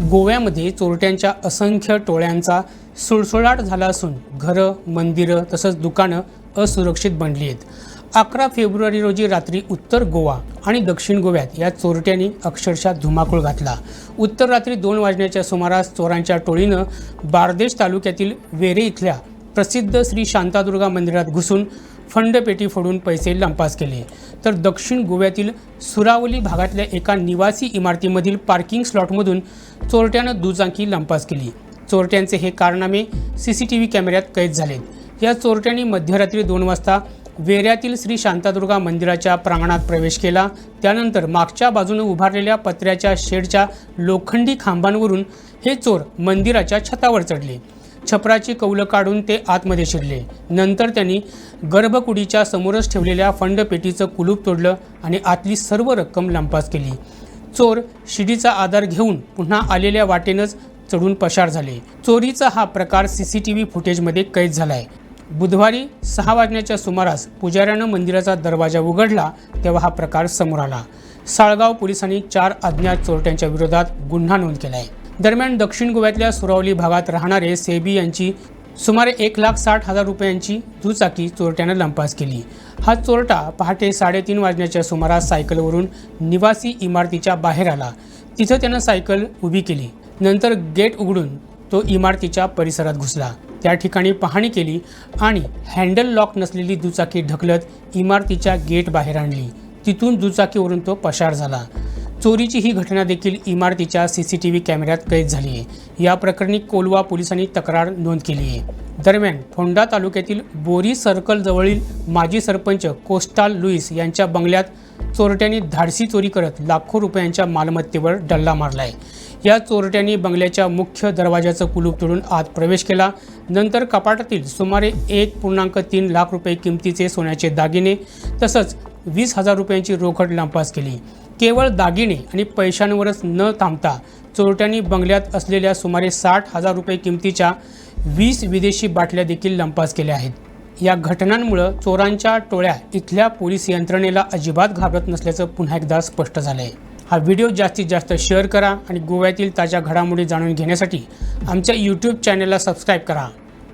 गोव्यामध्ये चोरट्यांच्या असंख्य टोळ्यांचा सुळसुळाट झाला असून घरं मंदिरं तसंच दुकानं असुरक्षित बनली आहेत. अकरा फेब्रुवारी रोजी रात्री उत्तर गोवा आणि दक्षिण गोव्यात या चोरट्यांनी अक्षरशः धुमाकूळ घातला. उत्तर रात्री दोन वाजण्याच्या सुमारास चोरांच्या टोळीनं बारदेश तालुक्यातील वेरे इथल्या प्रसिद्ध श्री शांतादुर्गा मंदिरात घुसून फंडपेटी फोडून पैसे लंपास केले. तर दक्षिण गोव्यातील सुरावली भागातल्या एका निवासी इमारतीमधील पार्किंग स्लॉटमधून चोरट्यानं दुचाकी लंपास केली. चोरट्यांचे हे कारनामे सी सी टी व्ही कॅमेऱ्यात कैद झालेत. या चोरट्यांनी मध्यरात्री दोन वाजता वेऱ्यातील श्री शांतादुर्गा मंदिराच्या प्रांगणात प्रवेश केला. त्यानंतर मागच्या बाजूने उभारलेल्या पत्र्याच्या शेडच्या लोखंडी खांबांवरून हे चोर मंदिराच्या छतावर चढले. छपराची कौलं काढून ते आतमध्ये शिरले. नंतर त्यांनी गर्भकुडीच्या समोरच ठेवलेल्या फंडपेटीचं कुलूप तोडलं आणि आतली सर्व रक्कम लंपास केली. चोर शिडीचा आधार घेऊन पुन्हा आलेल्या वाटेनंच चढून पसार झाले. चोरीचा हा प्रकार सी सी टी व्ही फुटेजमध्ये कैद झाला आहे बुधवारी सहा वाजण्याच्या सुमारास पुजाऱ्यानं मंदिराचा दरवाजा उघडला तेव्हा हा प्रकार समोर आला. साळगाव पोलिसांनी चार अज्ञात चोरट्यांच्या विरोधात गुन्हा नोंद केला आहे दरम्यान दक्षिण गोव्यातल्या सुरावली भागात राहणारे सेबी यांची सुमारे एक लाख साठ हजार रुपयांची दुचाकी चोरट्यानं लंपास केली. हा चोरटा पहाटे साडेतीन वाजण्याच्या सुमारास सायकलवरून निवासी इमारतीच्या बाहेर आला. तिथं त्यानं सायकल उभी केली. नंतर गेट उघडून तो इमारतीच्या परिसरात घुसला. त्या ठिकाणी पाहणी केली आणि हँडल लॉक नसलेली दुचाकी ढकलत इमारतीच्या गेट बाहेर आणली. तिथून दुचाकीवरून तो पसार झाला. चोरीची ही घटना देखील इमारतीच्या सी सी टी व्ही कॅमेऱ्यात कैद झाली आहे. या प्रकरणी कोलवा पोलिसांनी तक्रार नोंद केली आहे. दरम्यान फोंडा तालुक्यातील बोरी सर्कल जवळील माजी सरपंच कोस्टाल लुईस यांच्या बंगल्यात चोरट्यांनी धाडसी चोरी करत लाखो रुपयांच्या मालमत्तेवर डल्ला मारलाय. या चोरट्यांनी बंगल्याच्या मुख्य दरवाजाचं कुलूप तोडून आत प्रवेश केला. नंतर कपाटातील सुमारे एक पूर्णांक तीन लाख रुपये किमतीचे सोन्याचे दागिने तसंच वीस हजार रुपयांची रोकड लंपास केली. केवळ दागिने आणि पैशांवरच न थांबता चोरट्यांनी बंगल्यात असलेल्या सुमारे साठ हजार रुपये किमतीच्या वीस विदेशी बाटल्या देखील लंपास केल्या आहेत. या घटनांमुळं चोरांच्या टोळ्या इथल्या पोलीस यंत्रणेला अजिबात घाबरत नसल्याचं पुन्हा एकदा स्पष्ट झालं आहे हा व्हिडिओ जास्तीत जास्त शेअर करा आणि गोव्यातील ताज्या घडामोडी जाणून घेण्यासाठी आमच्या यूट्यूब चॅनलला सबस्क्राईब करा.